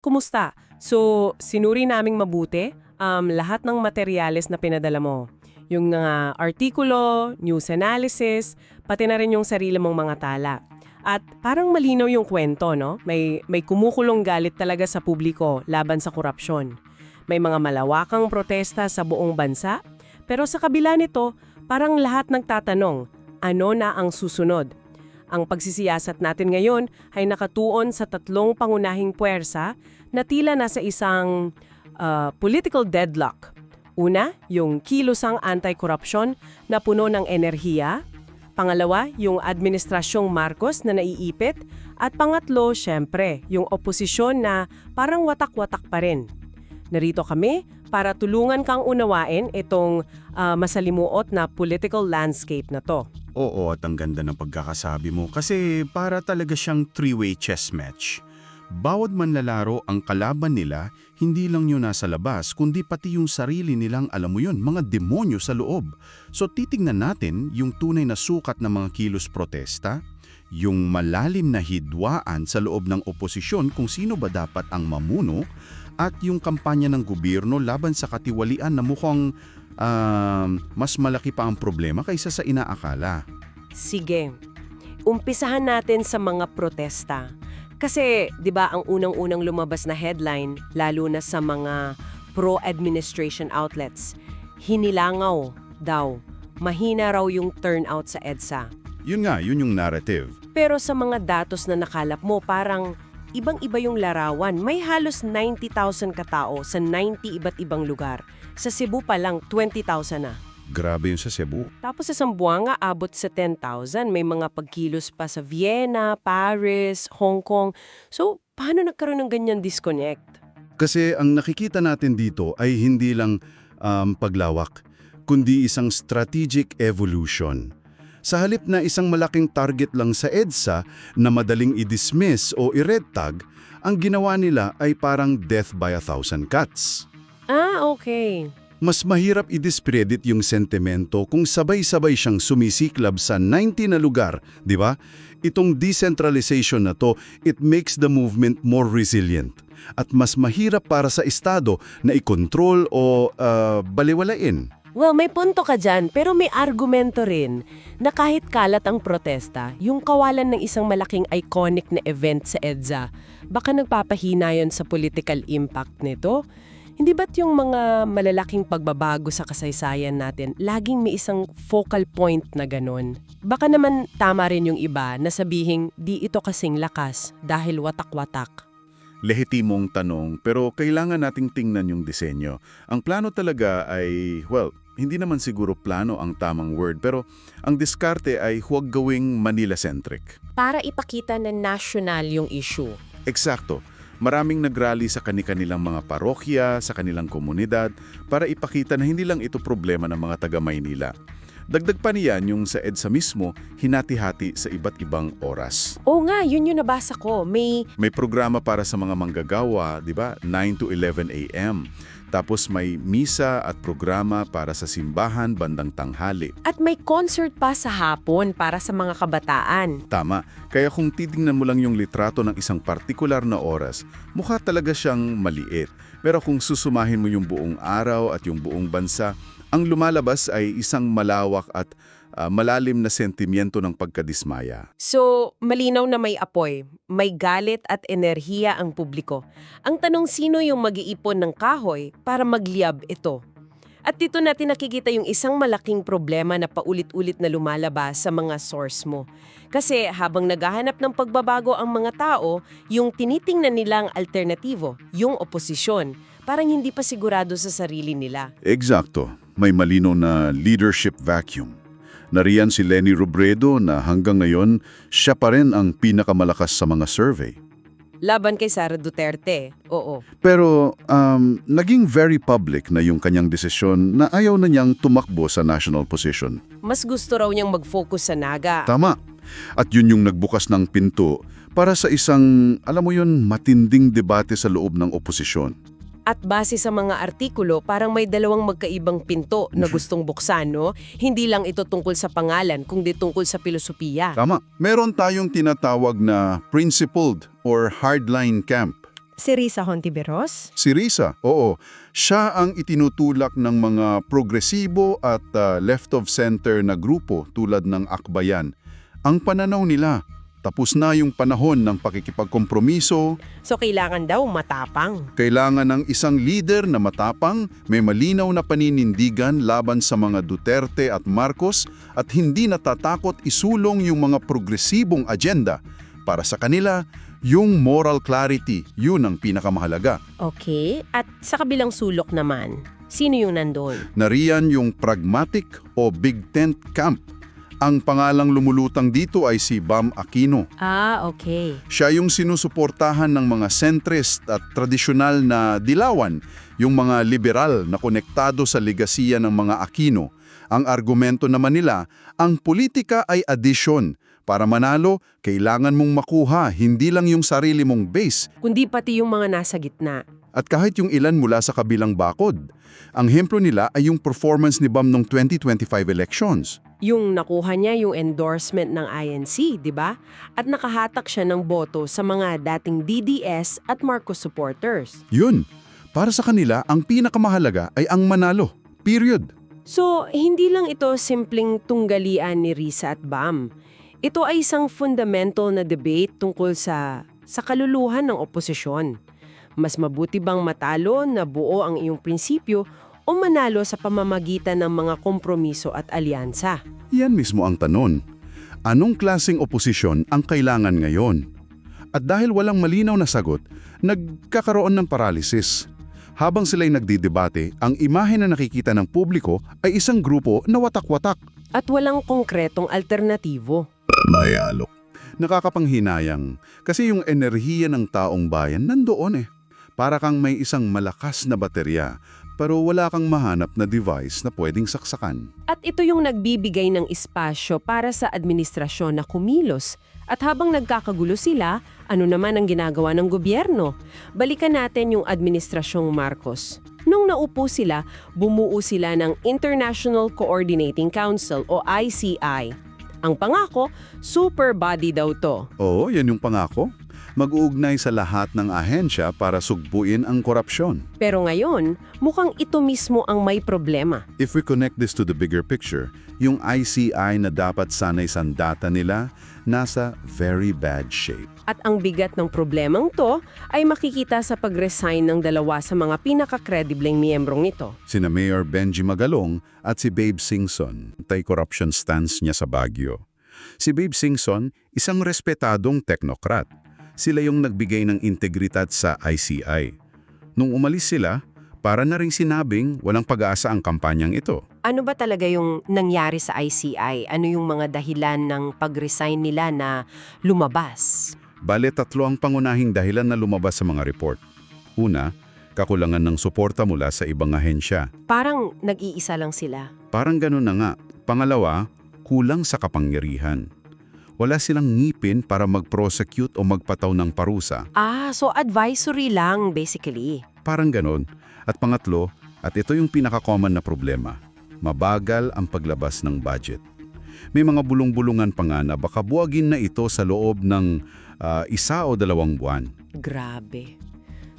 Kumusta? So, sinuri naming mabuti um, lahat ng materyales na pinadala mo. Yung mga artikulo, news analysis, pati na rin yung sarili mong mga tala. At parang malinaw yung kwento, no? May, may kumukulong galit talaga sa publiko laban sa korupsyon. May mga malawakang protesta sa buong bansa. Pero sa kabila nito, parang lahat nagtatanong, ano na ang susunod? Ang pagsisiyasat natin ngayon ay nakatuon sa tatlong pangunahing puwersa na tila nasa isang uh, political deadlock. Una, yung kilosang anti-corruption na puno ng enerhiya. Pangalawa, yung administrasyong Marcos na naiipit. At pangatlo, syempre, yung oposisyon na parang watak-watak pa rin. Narito kami para tulungan kang unawain itong uh, masalimuot na political landscape na to. Oo, at ang ganda ng pagkakasabi mo kasi para talaga siyang three-way chess match. Bawat manlalaro ang kalaban nila, hindi lang yun nasa labas, kundi pati yung sarili nilang, alam mo yun, mga demonyo sa loob. So titingnan natin yung tunay na sukat ng mga kilos protesta, yung malalim na hidwaan sa loob ng oposisyon kung sino ba dapat ang mamuno, at yung kampanya ng gobyerno laban sa katiwalian na mukhang um, mas malaki pa ang problema kaysa sa inaakala. Sige. Umpisahan natin sa mga protesta. Kasi, 'di ba, ang unang-unang lumabas na headline lalo na sa mga pro-administration outlets, hinilangaw daw. Mahina raw yung turnout sa EDSA. Yun nga, yun yung narrative. Pero sa mga datos na nakalap mo, parang ibang-iba yung larawan. May halos 90,000 katao sa 90 iba't ibang lugar. Sa Cebu pa lang, 20,000 na. Grabe yun sa Cebu. Tapos sa Zamboanga, abot sa 10,000. May mga pagkilos pa sa Vienna, Paris, Hong Kong. So, paano nagkaroon ng ganyan disconnect? Kasi ang nakikita natin dito ay hindi lang um, paglawak, kundi isang strategic evolution. Sa halip na isang malaking target lang sa EDSA na madaling i-dismiss o i-red tag, ang ginawa nila ay parang death by a thousand cuts. Ah, okay. Mas mahirap i-discredit yung sentimento kung sabay-sabay siyang sumisiklab sa 90 na lugar, di ba? Itong decentralization na to, it makes the movement more resilient. At mas mahirap para sa Estado na i-control o uh, baliwalain. Well, may punto ka dyan, pero may argumento rin na kahit kalat ang protesta, yung kawalan ng isang malaking iconic na event sa EDSA, baka nagpapahina yon sa political impact nito. Hindi ba't yung mga malalaking pagbabago sa kasaysayan natin, laging may isang focal point na ganon? Baka naman tama rin yung iba na sabihing di ito kasing lakas dahil watak-watak. Lehitimong tanong, pero kailangan nating tingnan yung disenyo. Ang plano talaga ay, well, hindi naman siguro plano ang tamang word, pero ang diskarte ay huwag gawing Manila-centric. Para ipakita na national yung issue. Eksakto. Maraming nagrally sa kani-kanilang mga parokya, sa kanilang komunidad, para ipakita na hindi lang ito problema ng mga taga-Maynila. Dagdag pa niyan yung sa EDSA mismo, hinati-hati sa iba't ibang oras. Oo nga, yun yung nabasa ko. May May programa para sa mga manggagawa, di ba? 9 to 11 a.m. Tapos may misa at programa para sa simbahan bandang tanghali. At may concert pa sa hapon para sa mga kabataan. Tama. Kaya kung titingnan mo lang yung litrato ng isang partikular na oras, mukha talaga siyang maliit. Pero kung susumahin mo yung buong araw at yung buong bansa, ang lumalabas ay isang malawak at uh, malalim na sentimiento ng pagkadismaya. So, malinaw na may apoy, may galit at enerhiya ang publiko. Ang tanong sino yung mag-iipon ng kahoy para magliyab ito? At dito natin nakikita yung isang malaking problema na paulit-ulit na lumalabas sa mga source mo. Kasi habang naghahanap ng pagbabago ang mga tao, yung tinitingnan nilang alternatibo, yung oposisyon, parang hindi pa sigurado sa sarili nila. Eksakto. May malino na leadership vacuum. Nariyan si Lenny Robredo na hanggang ngayon siya pa rin ang pinakamalakas sa mga survey. Laban kay Sara Duterte, oo. Pero um, naging very public na yung kanyang desisyon na ayaw na niyang tumakbo sa national position. Mas gusto raw niyang mag-focus sa Naga. Tama. At yun yung nagbukas ng pinto para sa isang, alam mo yun, matinding debate sa loob ng oposisyon. At base sa mga artikulo, parang may dalawang magkaibang pinto na gustong buksan, no? Hindi lang ito tungkol sa pangalan, kundi tungkol sa filosofiya. Tama. Meron tayong tinatawag na principled or hardline camp. Si Risa Hontiveros? Si Risa, oo. Siya ang itinutulak ng mga progresibo at ah, left of center na grupo tulad ng Akbayan. Ang pananaw nila, tapos na yung panahon ng pakikipagkompromiso, So kailangan daw matapang. kailangan ng isang leader na matapang, may malinaw na paninindigan laban sa mga Duterte at Marcos at hindi natatakot isulong yung mga progresibong agenda. Para sa kanila, yung moral clarity, yun ang pinakamahalaga. Okay, at sa kabilang sulok naman, sino yung nandun? Nariyan yung pragmatic o big tent camp. Ang pangalang lumulutang dito ay si Bam Aquino. Ah, okay. Siya yung sinusuportahan ng mga centrist at tradisyonal na dilawan, yung mga liberal na konektado sa legasiya ng mga Aquino. Ang argumento naman nila, ang politika ay addition. Para manalo, kailangan mong makuha hindi lang yung sarili mong base Kundi pati yung mga nasa gitna. At kahit yung ilan mula sa kabilang bakod. Ang hemplo nila ay yung performance ni Bam noong 2025 elections. Yung nakuha niya yung endorsement ng INC, di ba? At nakahatak siya ng boto sa mga dating DDS at Marcos supporters. Yun, para sa kanila, ang pinakamahalaga ay ang manalo. Period. So, hindi lang ito simpleng tunggalian ni Risa at Bam. Ito ay isang fundamental na debate tungkol sa sa kaluluhan ng oposisyon. Mas mabuti bang matalo na buo ang iyong prinsipyo o manalo sa pamamagitan ng mga kompromiso at alyansa? Yan mismo ang tanong. Anong klaseng oposisyon ang kailangan ngayon? At dahil walang malinaw na sagot, nagkakaroon ng paralysis. Habang sila'y nagdidebate, ang imahe na nakikita ng publiko ay isang grupo na watak-watak. At walang konkretong alternatibo. Mayalok. Nakakapanghinayang kasi yung enerhiya ng taong bayan nandoon eh. Para kang may isang malakas na baterya pero wala kang mahanap na device na pwedeng saksakan. At ito yung nagbibigay ng espasyo para sa administrasyon na kumilos. At habang nagkakagulo sila, ano naman ang ginagawa ng gobyerno? Balikan natin yung administrasyong Marcos. Nung naupo sila, bumuo sila ng International Coordinating Council o ICI. Ang pangako, super body daw to. Oo, yan yung pangako. Mag-uugnay sa lahat ng ahensya para sugpuin ang korupsyon. Pero ngayon, mukhang ito mismo ang may problema. If we connect this to the bigger picture, yung ICI na dapat sanay sandata nila, nasa very bad shape. At ang bigat ng problemang to ay makikita sa pag-resign ng dalawa sa mga pinaka-credibleng miyembrong nito. Sina Mayor Benji Magalong at si Babe Singson, anti-corruption stance niya sa Baguio. Si Babe Singson, isang respetadong teknokrat. Sila yung nagbigay ng integridad sa ICI. Nung umalis sila, para na rin sinabing walang pag-asa ang kampanyang ito. Ano ba talaga yung nangyari sa ICI? Ano yung mga dahilan ng pag-resign nila na lumabas? Bale tatlo ang pangunahing dahilan na lumabas sa mga report. Una, kakulangan ng suporta mula sa ibang ahensya. Parang nag-iisa lang sila. Parang ganun na nga. Pangalawa, kulang sa kapangyarihan. Wala silang ngipin para mag-prosecute o magpataw ng parusa. Ah, so advisory lang basically. Parang ganun. At pangatlo, at ito yung pinaka-common na problema, mabagal ang paglabas ng budget. May mga bulong-bulungan pa nga na baka buwagin na ito sa loob ng ah, isa o dalawang buwan. Grabe.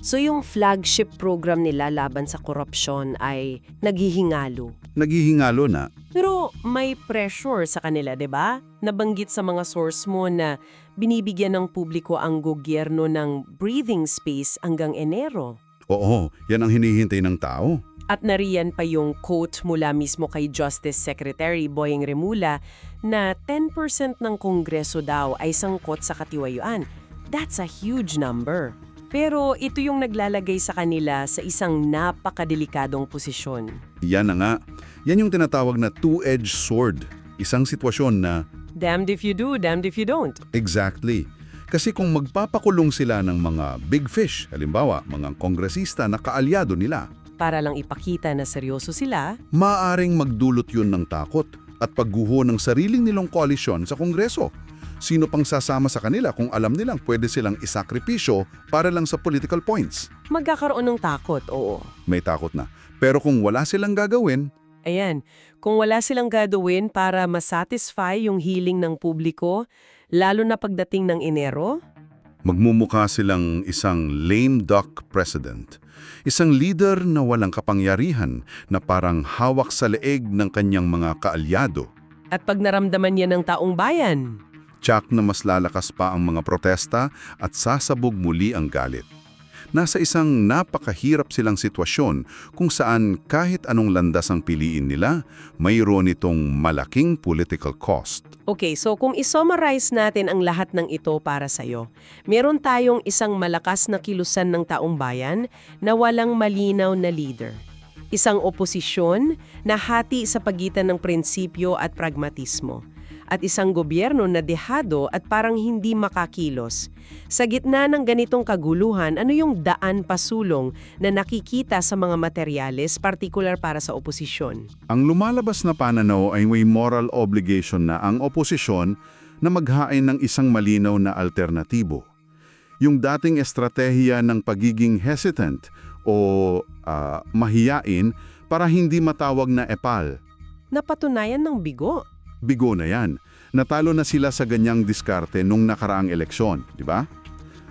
So yung flagship program nila laban sa korupsyon ay naghihingalo. Naghihingalo na, Pero may pressure sa kanila, 'di ba? Nabanggit sa mga source mo na binibigyan ng publiko ang gobyerno ng breathing space hanggang Enero. oo, yan ang hinihintay ng tao. At nariyan pa yung quote mula mismo kay Justice Secretary Boying Remula na 10% ng Kongreso daw ay sangkot sa katiwayuan. That's a huge number. Pero ito yung naglalagay sa kanila sa isang napakadelikadong posisyon. Yan na nga. Yan yung tinatawag na two-edged sword. Isang sitwasyon na Damned if you do, damned if you don't. exactly. Kasi kung magpapakulong sila ng mga big fish, halimbawa mga kongresista na kaalyado nila, Para lang ipakita na seryoso sila, maaring magdulot yun ng takot at pagguho ng sariling nilang koalisyon sa kongreso. Sino pang sasama sa kanila kung alam nilang pwede silang isakripisyo para lang sa political points? magkakaroon ng takot, oo. May takot na. Pero kung wala silang gagawin, Ayan, kung wala silang gagawin para masatisfy yung hiling ng publiko, lalo na pagdating ng Enero, Magmumukha silang isang lame duck president. Isang leader na walang kapangyarihan na parang hawak sa leeg ng kanyang mga kaalyado. At pag naramdaman niya ng taong bayan, Tsak na mas lalakas pa ang mga protesta at sasabog muli ang galit. Nasa isang napakahirap silang sitwasyon kung saan kahit anong landas ang piliin nila, mayroon itong malaking political cost. Okay, so kung isummarize natin ang lahat ng ito para sa'yo, meron tayong isang malakas na kilusan ng taong bayan na walang malinaw na leader. Isang oposisyon na hati sa pagitan ng prinsipyo at pragmatismo. At isang gobyerno na dehado at parang hindi makakilos. Sa gitna ng ganitong kaguluhan, ano yung daan pasulong na nakikita sa mga materyales, partikular para sa oposisyon? Ang lumalabas na pananaw ay may moral obligation na ang oposisyon na maghain ng isang malinaw na alternatibo. Yung dating estratehiya ng pagiging hesitant o ah, mahiyain para hindi matawag na epal. Napatunayan ng bigo. Bigo na yan. Natalo na sila sa ganyang diskarte nung nakaraang eleksyon, di ba?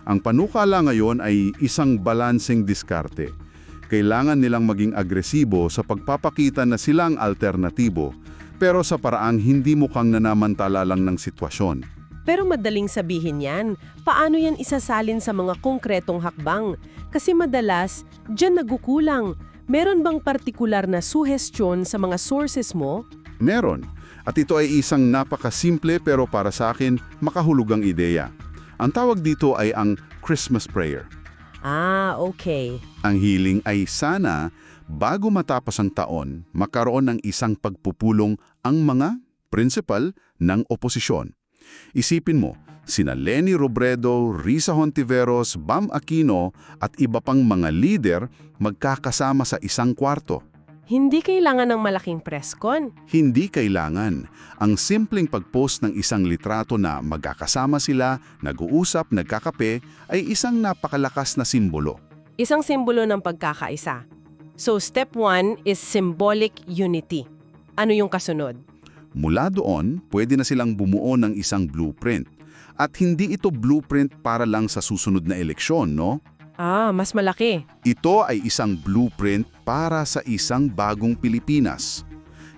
Ang panukala ngayon ay isang balancing diskarte. Kailangan nilang maging agresibo sa pagpapakita na silang alternatibo, pero sa paraang hindi mukhang nanamantala lang ng sitwasyon. Pero madaling sabihin yan, paano yan isasalin sa mga konkretong hakbang? Kasi madalas, dyan nagukulang. Meron bang partikular na suhestyon sa mga sources mo? Meron. At ito ay isang napakasimple pero para sa akin makahulugang ideya. Ang tawag dito ay ang Christmas Prayer. Ah, okay. Ang hiling ay sana, bago matapos ang taon, makaroon ng isang pagpupulong ang mga principal ng oposisyon. Isipin mo, sina Lenny Robredo, Risa Hontiveros, Bam Aquino at iba pang mga leader magkakasama sa isang kwarto. Hindi kailangan ng malaking presscon. Hindi kailangan. Ang simpleng pag-post ng isang litrato na magkakasama sila, nag-uusap, nagkakape, ay isang napakalakas na simbolo. Isang simbolo ng pagkakaisa. So step one is symbolic unity. Ano yung kasunod? Mula doon, pwede na silang bumuo ng isang blueprint. At hindi ito blueprint para lang sa susunod na eleksyon, no? Ah, mas malaki. Ito ay isang blueprint para sa isang bagong Pilipinas.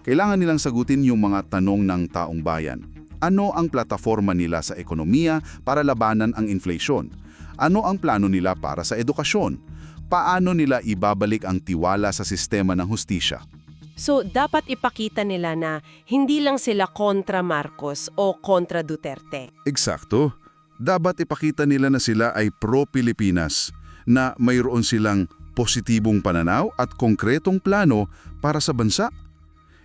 Kailangan nilang sagutin yung mga tanong ng taong bayan. Ano ang plataforma nila sa ekonomiya para labanan ang inflation? Ano ang plano nila para sa edukasyon? Paano nila ibabalik ang tiwala sa sistema ng hustisya? So, dapat ipakita nila na hindi lang sila kontra Marcos o kontra Duterte. Eksakto. Dapat ipakita nila na sila ay pro-Pilipinas, na mayroon silang positibong pananaw at konkretong plano para sa bansa.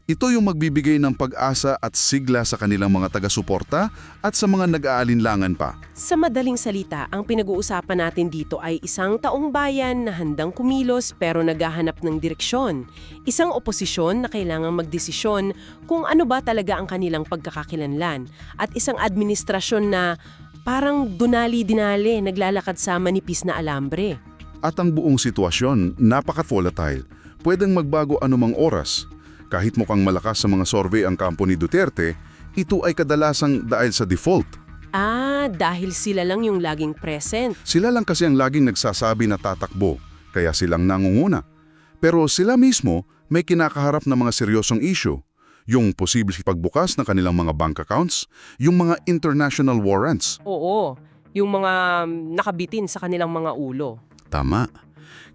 Ito yung magbibigay ng pag-asa at sigla sa kanilang mga taga-suporta at sa mga nag-aalinlangan pa. Sa madaling salita, ang pinag-uusapan natin dito ay isang taong bayan na handang kumilos pero naghahanap ng direksyon. Isang oposisyon na kailangang magdesisyon kung ano ba talaga ang kanilang pagkakakilanlan. At isang administrasyon na parang dunali-dinali naglalakad sa manipis na alambre. At ang buong sitwasyon, napaka-volatile. Pwedeng magbago anumang oras. Kahit mukhang malakas sa mga survey ang kampo ni Duterte, ito ay kadalasang dahil sa default. Ah, dahil sila lang yung laging present. Sila lang kasi ang laging nagsasabi na tatakbo, kaya silang nangunguna. Pero sila mismo may kinakaharap na mga seryosong issue. Yung posible pagbukas ng kanilang mga bank accounts, yung mga international warrants. Oo, yung mga nakabitin sa kanilang mga ulo. Tama.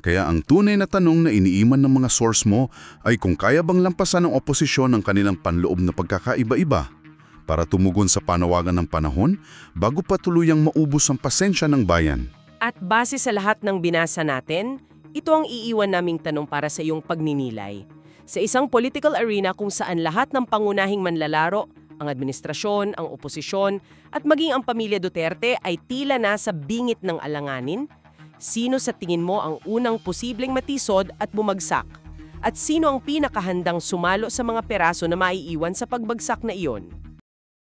Kaya ang tunay na tanong na iniiman ng mga source mo ay kung kaya bang lampasan ng oposisyon ang kanilang panloob na pagkakaiba-iba para tumugon sa panawagan ng panahon bago pa tuluyang maubos ang pasensya ng bayan. At base sa lahat ng binasa natin, ito ang iiwan naming tanong para sa iyong pagninilay. Sa isang political arena kung saan lahat ng pangunahing manlalaro, ang administrasyon, ang oposisyon, at maging ang pamilya Duterte ay tila nasa bingit ng alanganin, sino sa tingin mo ang unang posibleng matisod at bumagsak? At sino ang pinakahandang sumalo sa mga peraso na maiiwan sa pagbagsak na iyon?